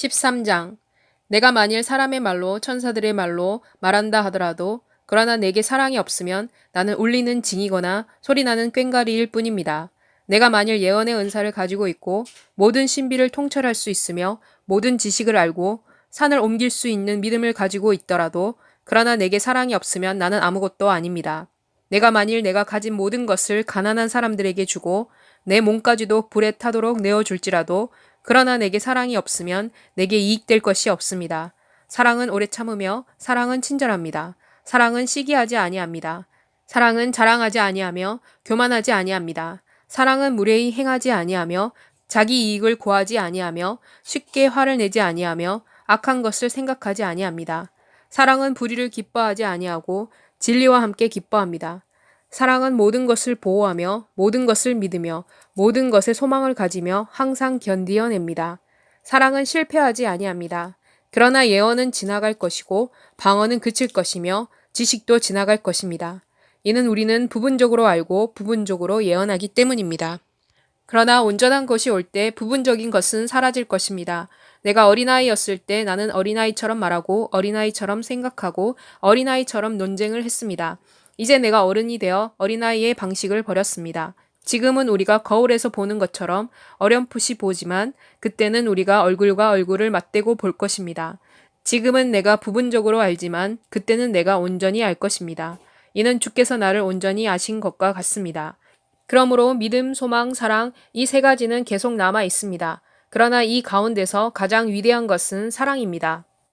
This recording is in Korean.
13장 내가 만일 사람의 말로 천사들의 말로 말한다 하더라도 그러나 내게 사랑이 없으면 나는 울리는 징이거나 소리나는 꽹과리일 뿐입니다. 내가 만일 예언의 은사를 가지고 있고 모든 신비를 통찰할 수 있으며 모든 지식을 알고 산을 옮길 수 있는 믿음을 가지고 있더라도 그러나 내게 사랑이 없으면 나는 아무것도 아닙니다. 내가 만일 내가 가진 모든 것을 가난한 사람들에게 주고 내 몸까지도 불에 타도록 내어줄지라도 그러나 내게 사랑이 없으면 내게 이익될 것이 없습니다. 사랑은 오래 참으며 사랑은 친절합니다. 사랑은 시기하지 아니합니다. 사랑은 자랑하지 아니하며 교만하지 아니합니다. 사랑은 무례히 행하지 아니하며 자기 이익을 구하지 아니하며 쉽게 화를 내지 아니하며 악한 것을 생각하지 아니합니다. 사랑은 불의를 기뻐하지 아니하고 진리와 함께 기뻐합니다. 사랑은 모든 것을 보호하며 모든 것을 믿으며 모든 것에 소망을 가지며 항상 견디어냅니다. 사랑은 실패하지 아니합니다. 그러나 예언은 지나갈 것이고 방언은 그칠 것이며 지식도 지나갈 것입니다. 이는 우리는 부분적으로 알고 부분적으로 예언하기 때문입니다. 그러나 온전한 것이 올 때 부분적인 것은 사라질 것입니다. 내가 어린아이였을 때 나는 어린아이처럼 말하고 어린아이처럼 생각하고 어린아이처럼 논쟁을 했습니다. 이제 내가 어른이 되어 어린아이의 방식을 버렸습니다. 지금은 우리가 거울에서 보는 것처럼 어렴풋이 보지만 그때는 우리가 얼굴과 얼굴을 맞대고 볼 것입니다. 지금은 내가 부분적으로 알지만 그때는 내가 온전히 알 것입니다. 이는 주께서 나를 온전히 아신 것과 같습니다. 그러므로 믿음, 소망, 사랑 이 세 가지는 계속 남아 있습니다. 그러나 이 가운데서 가장 위대한 것은 사랑입니다.